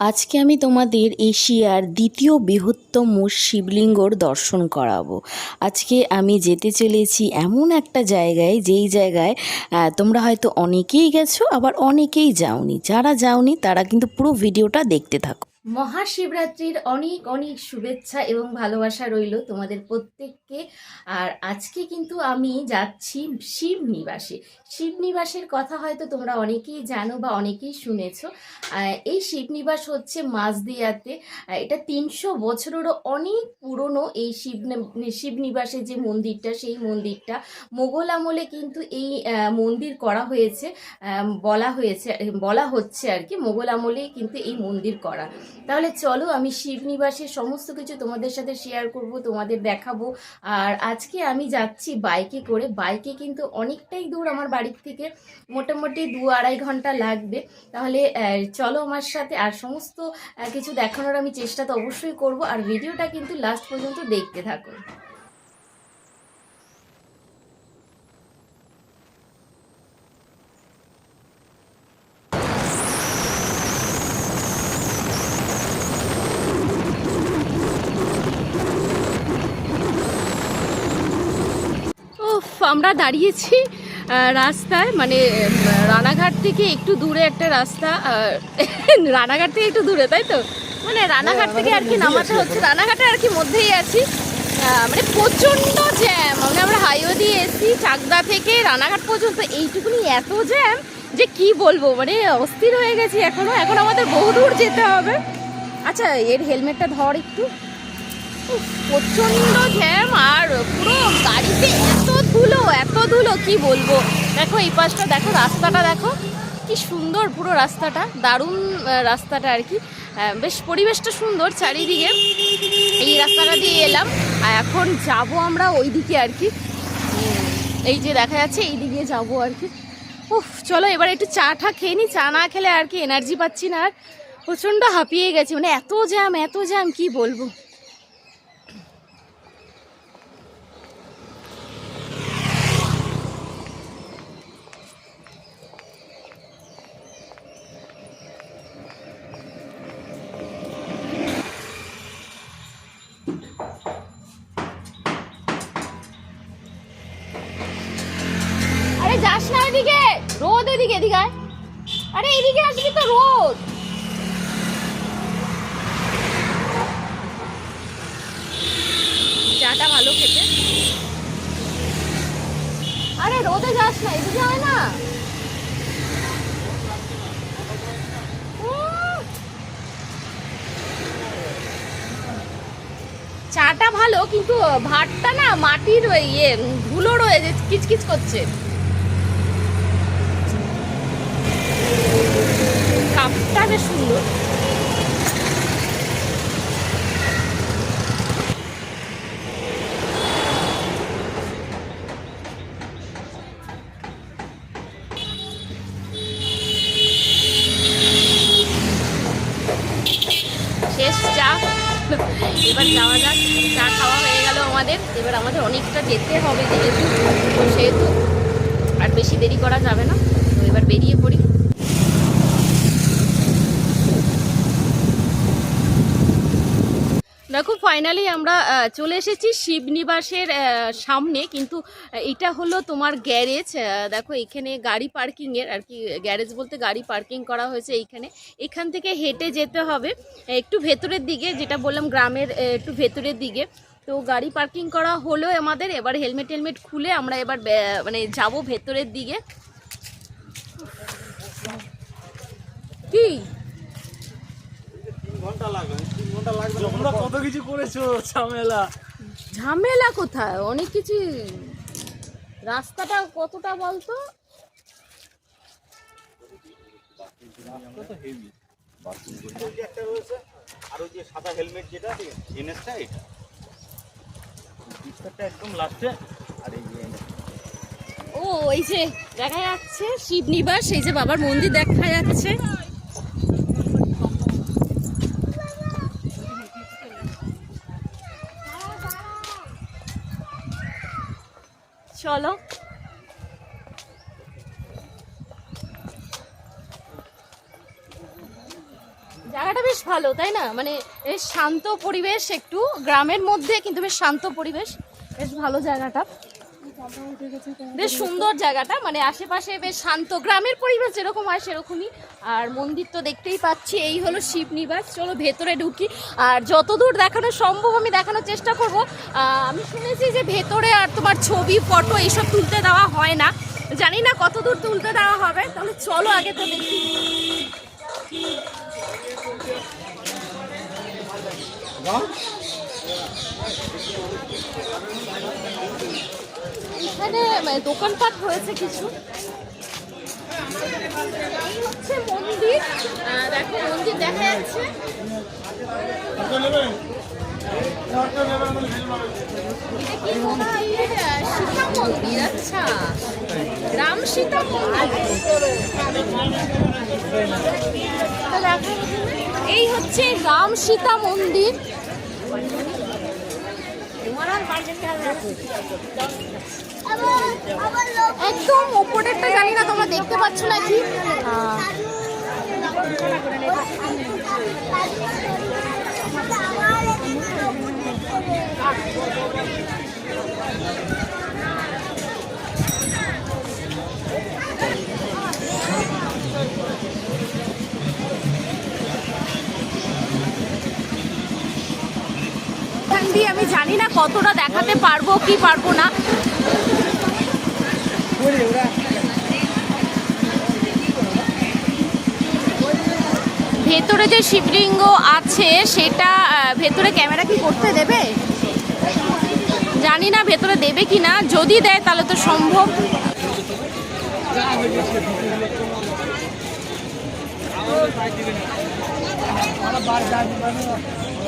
আজকে আমি তোমাদের এশিয়ার দ্বিতীয় বৃহত্তম শিবলিঙ্গর দর্শন করাবো। আজকে আমি যেতে চলেছি এমন একটা জায়গায়, যেই জায়গায় তোমরা হয়তো অনেকেই গেছো, আবার অনেকেই যাওনি। যারা যাওনি, তারা কিন্তু পুরো ভিডিওটা দেখতে থাকো। মহাশিবরাত্রির অনেক অনেক শুভেচ্ছা এবং ভালোবাসা রইল তোমাদের প্রত্যেককে। আর আজকে কিন্তু আমি যাচ্ছি শিব নিবাসে। শিব নিবাসের কথা হয়তো তোমরা অনেকেই জানো বা অনেকেই শুনেছ। এই শিবনিবাস হচ্ছে মাঝদিয়াতে এটা তিনশো বছরেরও অনেক পুরনো এই শিব শিবনিবাসের যে মন্দিরটা, সেই মন্দিরটা। মোগল আমলে কিন্তু এই মন্দির করা হয়েছে বলা হয়েছে, বলা হচ্ছে আর কি। মোগল আমলেই কিন্তু এই মন্দির করা। তাহলে চলো আমি শিবনিবাসের সমস্ত কিছু তোমাদের সাথে শেয়ার করব, তোমাদের দেখাবো। আর আজকে আমি যাচ্ছি বাইকে করে। বাইকে কিন্তু অনেকটাই দূর আমার বাড়ির থেকে। মোটামুটি দু আড়াই ঘণ্টা লাগবে। তাহলে চলো আমার সাথে। আর সমস্ত কিছু দেখানোর আমি চেষ্টা তো অবশ্যই করব। আর ভিডিওটা কিন্তু লাস্ট পর্যন্ত দেখতে থাকো উফ আমরা দাঁড়িয়েছি রাস্তায় মানে রানাঘাট থেকে একটু দূরে একটা রাস্তা রানাঘাট থেকে একটু দূরে তাই তো? মানে রানাঘাট থেকে আর কি নামাতে হচ্ছে রানাঘাটে আর কি মধ্যেই আছি। মানে প্রচণ্ড জ্যাম মানে আমরা হাইওয়ে দিয়ে এসছি চাকদা থেকে রানাঘাট পর্যন্ত এইটুকুনি এত জ্যাম যে কি বলব মানে অস্থির হয়ে গেছি এখনও এখন আমাদের বহু দূর যেতে হবে। আচ্ছা এর হেলমেটটা ধর একটু। প্রচণ্ড জ্যাম আর পুরো গাড়িতে এত ধুলো এত ধুলো, কি বলব? দেখো, এই পাশটা দেখো, রাস্তাটা দেখো, কি সুন্দর পুরো রাস্তাটা, দারুণ রাস্তাটা আর কি। বেশ পরিবেশটা সুন্দর চারিদিকে। এই রাস্তাটা দিয়ে এলাম, আর এখন যাব আমরা ওই দিকে আর কি। এই যে দেখা যাচ্ছে এই দিকে যাব আর কি। উফ, চলো, এবার একটু চা টা খেয়ে নি, চা না খেলে আর কি এনার্জি পাচ্ছি না। আর প্রচণ্ড হাঁপিয়ে গেছি মানে এত জ্যাম এত জ্যাম, কি বলব? রোদ এদিকে এদিকে। আরে এদিকে আসবি তো রোদ। চাটা ভালো খেতে। আরে রোদে যাস না এদিকে হয় না। চাটা ভালো কিন্তু ভাতটা না মাটির ইয়ে ধুলো রয়েছে কিচকিচ করছে। কাপটা বেশ সুন্দর। এবার যাওয়া যাক, চা খাওয়া হয়ে গেল আমাদের। এবার আমাদের অনেকটা যেতে হবে যেহেতু সেহেতু আর বেশি দেরি করা যাবে না। তো এবার বেরিয়ে পড়ি। দেখো ফাইনালি আমরা চলে এসেছি শিবনিবাসের সামনে, কিন্তু এটা হলো তোমার গ্যারেজ দেখো, এখানে গাড়ি পার্কিংয়ের আর কি গ্যারেজ বলতে গাড়ি পার্কিং করা হয়েছে এইখানে। এখান থেকে হেঁটে যেতে হবে, একটু ভেতরের দিকে, যেটা বললাম গ্রামের একটু ভেতরের দিকে। তো গাড়ি পার্কিং করা হলো আমাদের, এবার হেলমেট টেলমেট খুলে আমরা এবার মানে যাব ভেতরের দিকে। কি? তোমরা কত কিছু করেছ ঝামেলা? ঝামেলা কোথায়? অনেক কিছু। রাস্তাটা কতটা বলতো? একটা রয়েছে আর ওই যে সাদা হেলমেট যেটা এনএসটা এটা একদম লাস্টে আর এই যে ও এই যে দেখা যাচ্ছে শিবনিবাস এই যে বাবার মন্দির দেখা যাচ্ছে। চলো। জায়গাটা বেশ ভালো, তাই না? মানে বেশ শান্ত পরিবেশ একটু, গ্রামের মধ্যে কিন্তু বেশ শান্ত পরিবেশ, বেশ ভালো জায়গাটা। বেশ সুন্দর জায়গাটা মানে আশেপাশে বেশ শান্ত, গ্রামের পরিবেশ যেরকম হয় সেরকমই। আর মন্দির তো দেখতেই পাচ্ছি, এই হলো শিবনিবাস। চলো ভেতরে ঢুকি। আর যতদূর দেখানো সম্ভব আমি দেখানোর চেষ্টা করব। আমি শুনেছি যে ভেতরে আর তোমার ছবি, ফটো এইসব তুলতে দেওয়া হয় না। জানি না কতদূর তুলতে দেওয়া হবে, তাহলে চলো আগে তো দেখি। এখানে মানে দোকানপাট কিছু। হচ্ছে মন্দির। দেখো, মন্দির দেখা যাচ্ছে। মন্দির? আচ্ছা। এই হচ্ছে রাম সীতা মন্দির। একদম ওপরেরটা জানি না তোমরা দেখতে পাচ্ছ নাকি? Thank এখান দিয়ে আমি জানি না কতটা দেখাতে পারব, কি পারব না। ভেতরে যে শিবলিঙ্গ আছে, সেটা ভেতরে ক্যামেরা কি করতে দেবে? জানি না ভেতরে দেবে কি না যদি দেয় তাহলে তো সম্ভব।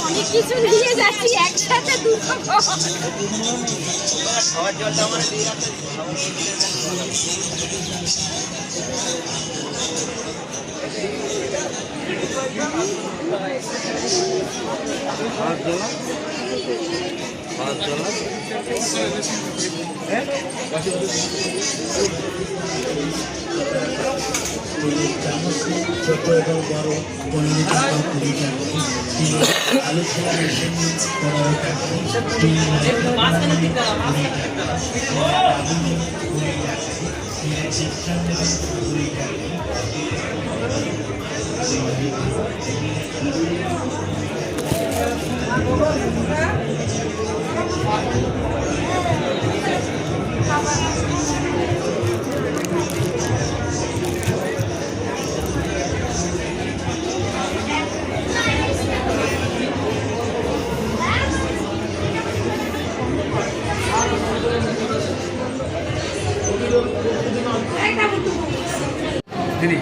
অনেক কিছু নিয়ে যাচ্ছি একসাথে দুটো দিয়ে রাখতে ছোট এবং বড় পনেরো টাকা কুড়ি টাকা তিন আলু ছোলা মেশিন পনেরো টাকা তিন 这里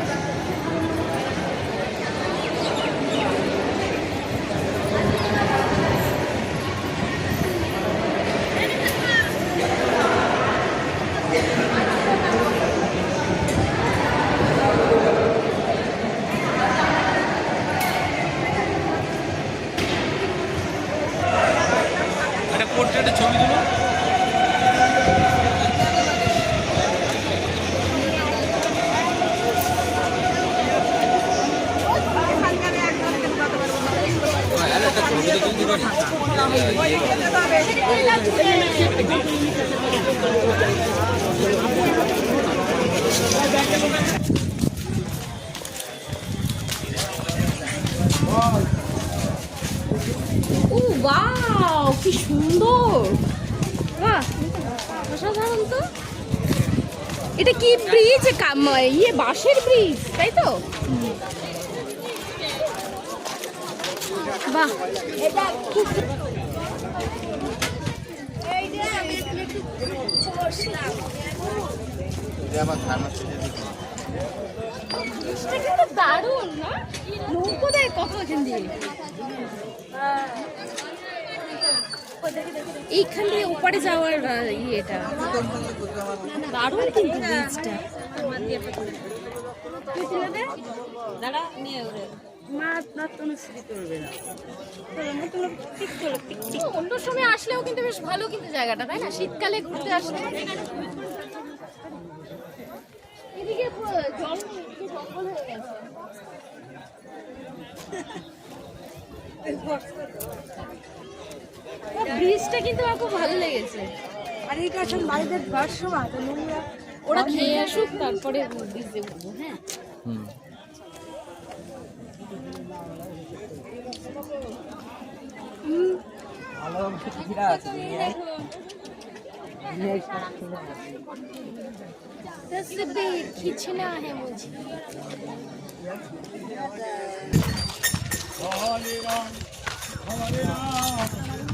অসাধারণ তো এটা কি ব্রিজ ইয়ে বাঁশের ব্রিজ তাই তো? বাহ। এটা খুব দারুণ না? নৌকো দেয় কত এখান দিয়ে? এইখান দিয়ে ওপারে যাওয়ার ইয়েটা। দারুণ কিন্তু বীজটা অন্য সময় আসলেও কিন্তু বেশ ভালো কিন্তু জায়গাটা তাই না? শীতকালে ঘুরতে আসলে। এদিকে জল জঙ্গল হয়ে গেছে। ব্রিজটা কিন্তু আমার খুব ভালো লেগেছে আর এইটা এখন বাড়িতে যাওয়ার সময় তো নোংরা ওরা খেয়ে আসুক তারপরে ব্রিজে উঠবো হ্যাঁ तस्वीर खींचना है मुझे দেখে আসবি একটু পড়ে যাবো মনে হয়। কি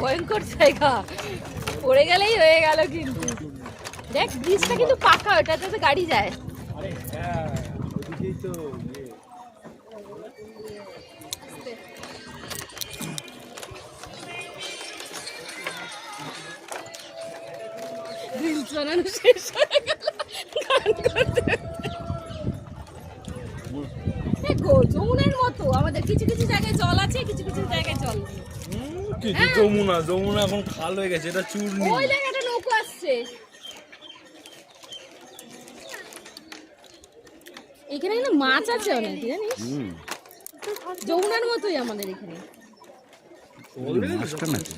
ভয়ঙ্কর জায়গা। পড়ে গেলেই হয়ে গেল কিন্তু। দেখ ব্রিজটা কিন্তু পাকা, ওটাতে তো গাড়ি যায়। যমুনা যমুনা এখন খাল হয়ে গেছে এটা চূর্ণি। ওই দেখ একটা নৌকো আসছে। এখানে কিন্তু মাছ আছে অনেক জানিস? যমুনার মতোই আমাদের এখানে। মাছটা নাকি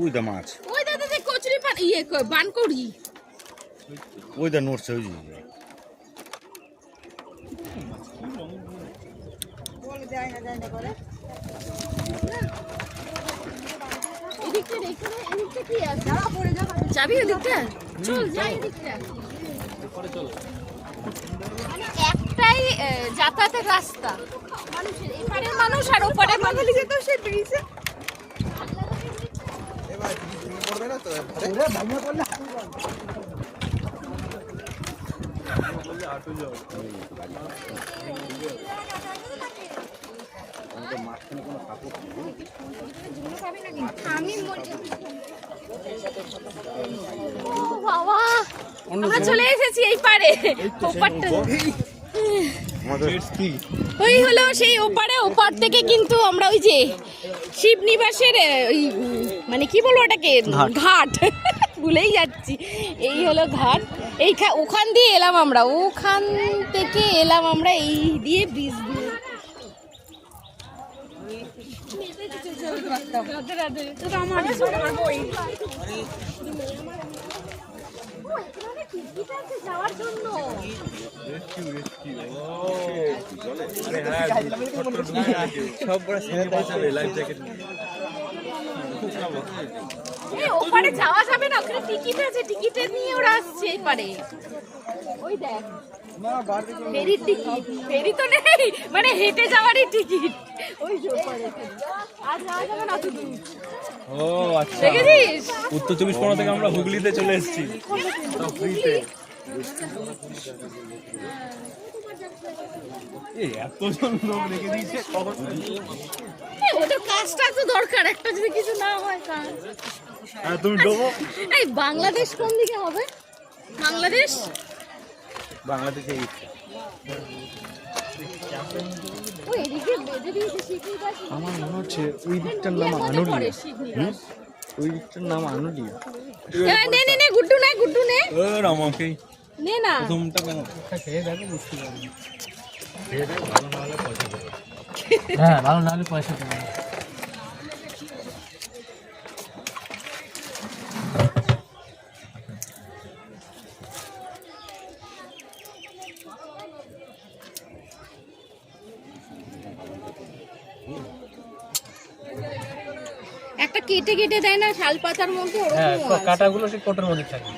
ওই দা মাছ। ওই দাদা কচুরি পান ইয়ে বানকড়ি। ওই দা নড়ছে ওই যাবি ওদিকটা? চল যাই এদিকটা। মানে একটাই যাতায়াতের রাস্তা। মানুষের এপারের মানুষ আর ওপারের মানুষ। যেত সেই ব্রিজে। আমরা চলে এসেছি এই পারে ওপারটা। ওই হলো সেই ওপারে ওপার থেকে কিন্তু আমরা ওই যে শিব নিবাসের ওই মানে কি বলব ওটাকে? ঘাট। ভুলেই যাচ্ছি। এই হলো ঘাট। এই ওখান দিয়ে এলাম আমরা। ওখান থেকে এলাম আমরা এই দিয়ে ব্রিজ দিয়ে রাধে রাধে। ও, এখানে টিকিট আছে যাওয়ার জন্য সব বড় স্যানিটাইজার লাইফ জ্যাকেট ওপারে যাওয়া যাবে না ওখানে টিকিট আছে টিকিটের নিয়ে ওরা আসছে এই ওই দেখ ফেরির টিকিট ফেরি তো নেই মানে হেঁটে যাওয়ারই টিকিট। ওই যে ওপারে। আর যাওয়া যাবে না তো ও আচ্ছা। দেখেছিস? উত্তর চব্বিশ পরগনা থেকে আমরা হুগলিতে চলে এসেছি। ফ্রিতে। এতজন লোক রেখে দিয়েছে কখন কাজটা তো দরকার একটা যদি কিছু না হয় কাজ হ্যাঁ তুমি ডোবো এই বাংলাদেশ কোন দিকে হবে বাংলাদেশ বাংলাদেশে আমার মনে হচ্ছে ওই দিকটার নাম আনুলিয়া ওই দিকটার নাম আনুলিয়া নে নে নে গুড্ডু নে গুড্ডু নে নে না। কেন হ্যাঁ ভালো না হলে পয়সা দেবে। একটা কেটে কেটে দেয় না শাল পাতার মধ্যে হ্যাঁ ওরকম তো কাটাগুলো সেই কোটের মধ্যে থাকে।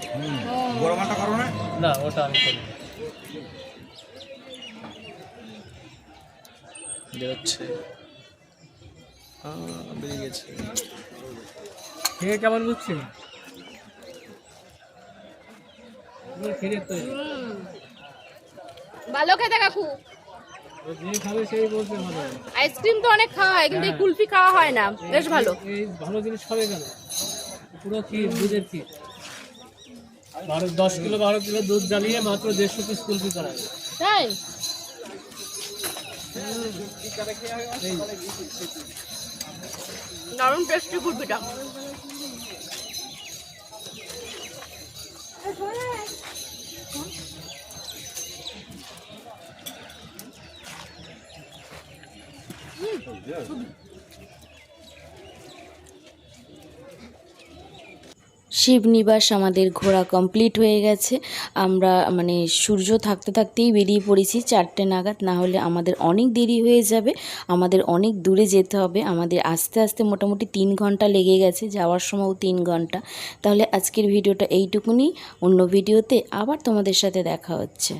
বড় মাছটা করো না। না ওটা আমি করি বেরোচ্ছে। বেরিয়ে গেছে। খেয়ে কেমন বুঝছি? খেয়ে তো ভালো খেতে কাকু। যে খাবে সেই বলতে ভালো। আইসক্রিম তো অনেক খাওয়া হয় কিন্তু এই কুলফি খাওয়া হয় না। বেশ ভালো। ভালো জিনিস খাবে কেন? পুরো ক্ষীর দুধের ক্ষীর। বারো দশ কিলো বারো কিলো দুধ জ্বালিয়ে মাত্র দেড়শো পিস কুলফি করা যায় তাই? দারুণ টেস্টি কুলফিটা শিবনিবাস আমাদের ঘোরা কমপ্লিট হয়ে গেছে। আমরা মানে সূর্য থাকতে থাকতেই বেরিয়ে পড়েছি চারটে নাগাদ, না হলে আমাদের অনেক দেরি হয়ে যাবে, আমাদের অনেক দূরে যেতে হবে। আমাদের আস্তে আস্তে মোটামুটি তিন ঘণ্টা লেগে গেছে, যাওয়ার সময়ও তিন ঘণ্টা। তাহলে আজকের ভিডিওটা এইটুকুনি, অন্য ভিডিওতে আবার তোমাদের সাথে দেখা হচ্ছে।